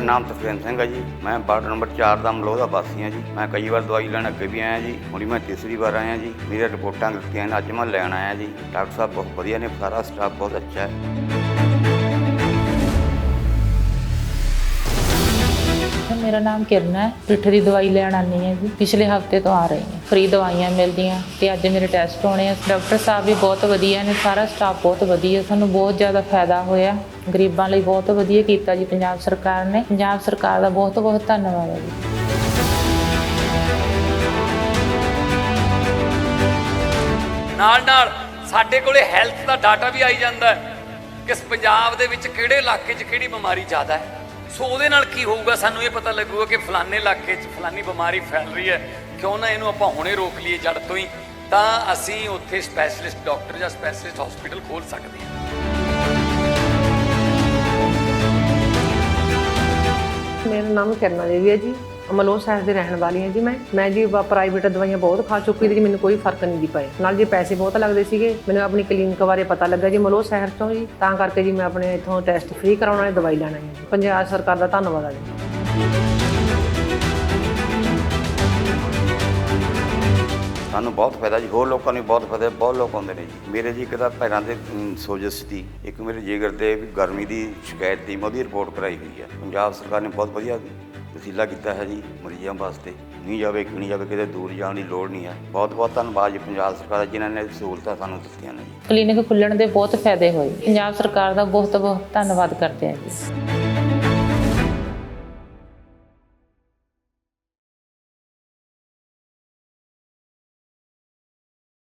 ਨਾਮ ਤਸਵਿੰਦਰ ਸਿੰਘ ਹੈ ਜੀ। ਮੈਂ ਵਾਰਡ ਨੰਬਰ 4 ਦਾ ਮਲੋਹ ਦਾ ਵਾਸੀ ਹਾਂ ਜੀ। ਮੈਂ ਕਈ ਵਾਰ ਦਵਾਈ ਲੈਣ ਅੱਗੇ ਵੀ ਆਇਆ ਜੀ। ਹੁਣ ਮੈਂ ਤੀਸਰੀ ਵਾਰ ਆਇਆ ਜੀ। ਮੇਰੀਆਂ ਰਿਪੋਰਟਾਂ ਦਿੱਤੀਆਂ ਨੇ। ਅੱਜ ਮੈਂ ਲੈਣ ਆਇਆ ਜੀ। ਡਾਕਟਰ ਸਾਹਿਬ ਬਹੁਤ ਵਧੀਆ ਨੇ। ਸਾਰਾ ਸਟਾਫ ਬਹੁਤ ਅੱਛਾ ਹੈ। ਮੇਰਾ ਨਾਮ ਕਿਰਨ ਹੈ। ਪਿੱਠ ਦੀ ਦਵਾਈ ਲੈਣ ਆਨੀ ਹੈ ਜੀ। ਪਿਛਲੇ ਹਫ਼ਤੇ ਤੋਂ ਆ ਰਹੀ ਹਾਂ। ਫ੍ਰੀ ਦਵਾਈਆਂ ਮਿਲਦੀਆਂ ਤੇ ਅੱਜ ਮੇਰੇ ਟੈਸਟ ਹੋਣੇ ਆ। ਡਾਕਟਰ ਸਾਹਿਬ ਵੀ ਬਹੁਤ ਵਧੀਆ ਨੇ। ਸਾਰਾ ਸਟਾਫ ਬਹੁਤ ਵਧੀਆ। ਸਾਨੂੰ ਬਹੁਤ ਜ਼ਿਆਦਾ ਫਾਇਦਾ ਹੋਇਆ। ਗਰੀਬਾਂ ਲਈ ਬਹੁਤ ਵਧੀਆ ਕੀਤਾ ਜੀ ਪੰਜਾਬ ਸਰਕਾਰ ਨੇ। ਪੰਜਾਬ ਸਰਕਾਰ ਦਾ ਬਹੁਤ ਬਹੁਤ ਧੰਨਵਾਦ ਹੈ ਜੀ। ਨਾਲ ਨਾਲ ਸਾਡੇ ਕੋਲੇ ਹੈਲਥ ਦਾ ਡਾਟਾ ਵੀ ਆਈ ਜਾਂਦਾ ਹੈ ਕਿ ਪੰਜਾਬ ਦੇ ਵਿੱਚ ਕਿਹੜੇ ਇਲਾਕੇ 'ਚ ਕਿਹੜੀ ਬਿਮਾਰੀ ਜ਼ਿਆਦਾ ਹੈ। ਸੋ ਉਹਦੇ ਨਾਲ ਕੀ ਹੋਊਗਾ ਸਾਨੂੰ ਇਹ ਪਤਾ ਲੱਗੂਗਾ ਕਿ ਫਲਾਣੇ ਇਲਾਕੇ 'ਚ ਫਲਾਨੀ ਬਿਮਾਰੀ ਫੈਲ ਰਹੀ ਹੈ। ਕਿਉਂ ਨਾ ਇਹਨੂੰ ਆਪਾਂ ਹੁਣੇ ਰੋਕ ਲਈਏ ਜੜ ਤੋਂ ਹੀ, ਤਾਂ ਅਸੀਂ ਉੱਥੇ ਸਪੈਸ਼ਲਿਸਟ ਡਾਕਟਰ ਜਾਂ ਸਪੈਸ਼ਲਿਸਟ ਹਸਪੀਟਲ ਖੋਲ ਸਕਦੇ ਹਾਂ। ਮੇਰਾ ਨਾਮ ਕਿਰਨਾ ਦੇਵੀ ਹੈ ਜੀ। ਅਮਲੋਹ ਸਾਹਿਬ ਦੇ ਰਹਿਣ ਵਾਲੀ ਹਾਂ ਜੀ ਮੈਂ। ਮੈਂ ਜੀ ਪ੍ਰਾਈਵੇਟ ਦਵਾਈਆਂ ਬਹੁਤ ਖਾ ਚੁੱਕੀ ਸੀ ਜੀ ਮੈਨੂੰ ਕੋਈ ਫ਼ਰਕ ਨਹੀਂ ਦੀ ਪਏ। ਨਾਲ ਜੀ ਪੈਸੇ ਬਹੁਤ ਲੱਗਦੇ ਸੀਗੇ, ਮੈਨੂੰ ਆਪਣੀ ਕਲੀਨਿਕ ਬਾਰੇ ਪਤਾ ਲੱਗਾ ਜੀ ਮਲੋਹ ਸ਼ਹਿਰ ਤੋਂ ਜੀ। ਤਾਂ ਕਰਕੇ ਜੀ ਮੈਂ ਆਪਣੇ ਇੱਥੋਂ ਟੈਸਟ ਫ੍ਰੀ ਕਰਾਉਣ ਵਾਲੀ ਦਵਾਈ ਲੈਣਾ ਹੈ ਪੰਜਾਬ ਸਰਕਾਰ ਦਾ ਧੰਨਵਾਦ ਹੈ ਜੀ। ਸਾਨੂੰ ਬਹੁਤ ਫਾਇਦਾ ਜੀ ਹੋਰ ਲੋਕਾਂ ਨੂੰ ਵੀ ਬਹੁਤ ਫਾਇਦਾ ਬਹੁਤ ਲੋਕ ਆਉਂਦੇ ਨੇ ਜੀ। ਮੇਰੇ ਜੀ ਇੱਕ ਤਾਂ ਪੈਰਾਂ ਦੇ ਅਮ, ਸੋਜਸ਼ ਦੀ ਇੱਕ ਮੇਰੇ ਜਿਗਰ ਦੇ ਵੀ ਗਰਮੀ ਦੀ ਸ਼ਿਕਾਇਤ ਦੀ ਮੈਂ ਉਹਦੀ ਰਿਪੋਰਟ ਕਰਾਈ ਹੋਈ ਹੈ ਪੰਜਾਬ ਸਰਕਾਰ ਨੇ ਬਹੁਤ ਵਧੀਆ ਵਸੀਲਾ ਕੀਤਾ ਹੈ ਜੀ ਮਰੀਜ਼ਾਂ ਵਾਸਤੇ। ਨਹੀਂ ਜਾਵੇ ਕਿ ਨਹੀਂ ਜਾਵੇ ਕਿਤੇ ਦੂਰ ਜਾਣ ਦੀ ਲੋੜ ਨਹੀਂ ਹੈ ਬਹੁਤ ਬਹੁਤ ਧੰਨਵਾਦ ਜੀ ਪੰਜਾਬ ਸਰਕਾਰ ਦਾ ਜਿਨ੍ਹਾਂ ਨੇ ਸਹੂਲਤਾਂ ਸਾਨੂੰ ਦਿੱਤੀਆਂ ਨੇ ਜੀ। ਕਲੀਨਿਕ ਖੁੱਲਣ ਦੇ ਬਹੁਤ ਫਾਇਦੇ ਹੋਏ। ਪੰਜਾਬ ਸਰਕਾਰ ਦਾ ਬਹੁਤ ਬਹੁਤ ਧੰਨਵਾਦ ਕਰਦੇ ਹਾਂ ਜੀ।